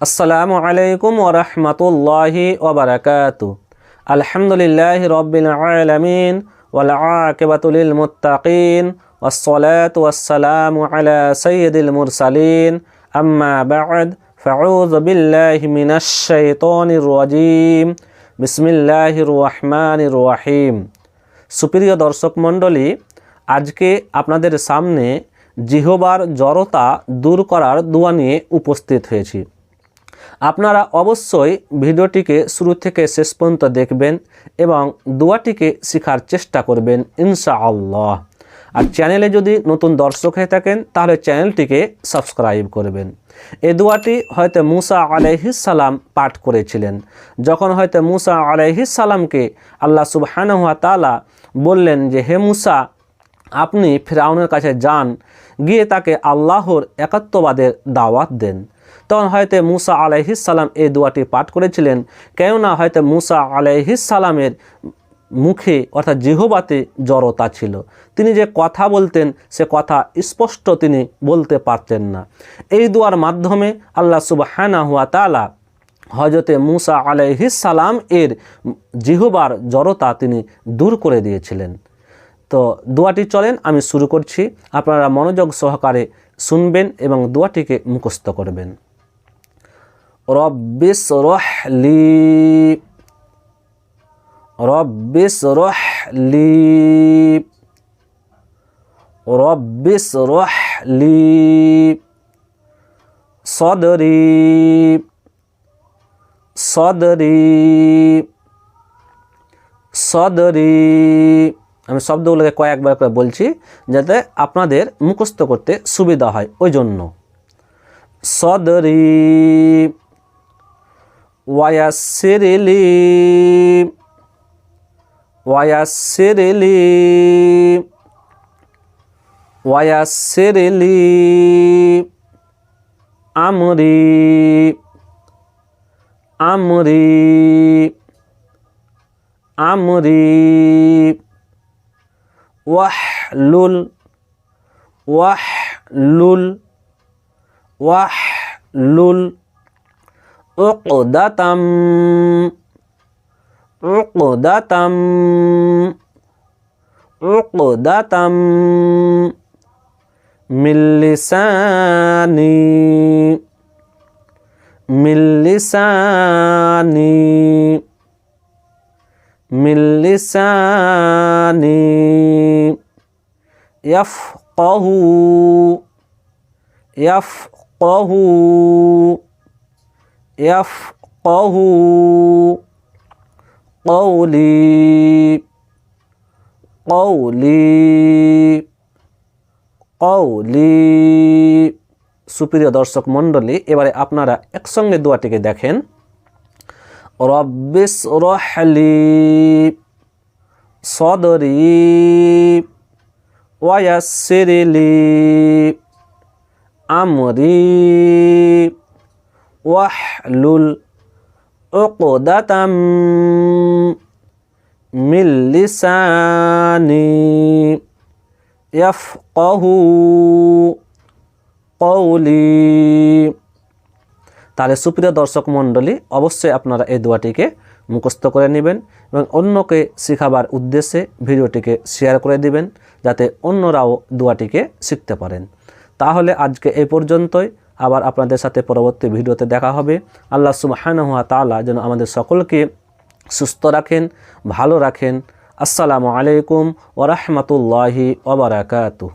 আসসালামু আলাইকুম ওরহমতুল্লাহি ওবরাকাতু আলহামদুলিল্লাহ রব্বিল আলামিন ওয়াল আকিবাতুল মুত্তাকিন والصلاة والسلام على سيد المرسلين أما بعد فأعوذ بالله من الشيطان الرجيم بسم الله الرحمن الرحيم সুপ্রিয় দর্শক মণ্ডলী আজকে আপনাদের সামনে জিহবার জড়তা দূর করার দোয়া নিয়ে উপস্থিত হয়েছি আপনারা অবশ্যই ভিডিওটিকে শুরু থেকে শেষ পর্যন্ত দেখবেন এবং দোয়াটিকে শেখার চেষ্টা করবেন, ইনশাআল্লাহ। আর চ্যানেলে যদি নতুন দর্শক হয়ে থাকেন, তাহলে চ্যানেলটিকে সাবস্ক্রাইব করবেন। এ দোয়াটি হয়তো মুসা আলাইহিসালাম পাঠ করেছিলেন। যখন হয়তো মুসা আলাইহিসালামকে আল্লাহ সুবহানাহুয়া তালা বললেন যে, হে মুসা, আপনি ফেরাউনের কাছে যান, গিয়ে তাকে আল্লাহর একাত্মবাদের দাওয়াত দেন। তখন হয়তো মুসা আলাইহিসাল্লাম এই দোয়াটি পাঠ করেছিলেন। কেননা হয়তো মুসা আলাইহিসাল্লামের মুখে অর্থাৎ জিহবাতে জড়তা ছিল। তিনি যে কথা বলতেন, সে কথা স্পষ্ট তিনি বলতে পারতেন না। এই দোয়ার মাধ্যমে আল্লাহ সুবহানা হুয়া তালা হজরতে মুসা আলাইহিসালাম এর জিহবার জড়তা তিনি দূর করে দিয়েছিলেন। তো দোয়াটি চলেন, আমি শুরু করছি। আপনারা মনোযোগ সহকারে শুনবেন এবং দোয়াটিকে মুখস্থ করবেন। রব্বিস রহলি রব্বিস রহলি রব্বিস রহলি সদরি সদরি সদরি। আমি শব্দগুলোকে কয়েকবার করে বলছি যাতে আপনাদের মুখস্থ করতে সুবিধা হয়। ওই জন্য। সদরি ওয়াসিরলি ওয়াসিরলি ওয়াসিরলি আমরি আমরি আমরি واحلل واحلل واحلل. عقدة عقدة عقدة من لساني من لساني من لساني. يفقه يفقه يفقه قولي قولي قولي সুপ্রিয় দর্শক মণ্ডলী এবারে আপনারা একসঙ্গে দোয়াটিকে দেখেন رب اشرح لي ওয়াসিরিলি আমরি ওয়াহলুল উকদাতাম মিলিসানি ইয়াফকাহু কৌলি তাহলে সুপ্রিয় দর্শক মণ্ডলী, অবশ্যই আপনারা এই দোয়াটিকে মুখস্থ করে নেবেন এবং অন্যকে শেখাবার উদ্দেশ্যে ভিডিওটিকে শেয়ার করে দিবেন। যাতে অন্যরাও দোয়াটিকে শিখতে পারেন। তাহলে আজকে এই পর্যন্তই। আবার আপনাদের সাথে পরবর্তী ভিডিওতে দেখা হবে। আল্লাহ সুবাহানহুয়া তালা যেন আমাদের সকলকে সুস্থ রাখেন, ভালো রাখেন। আসসালামু আলাইকুম ওরহমতুল্লাহি ওবরাকাতু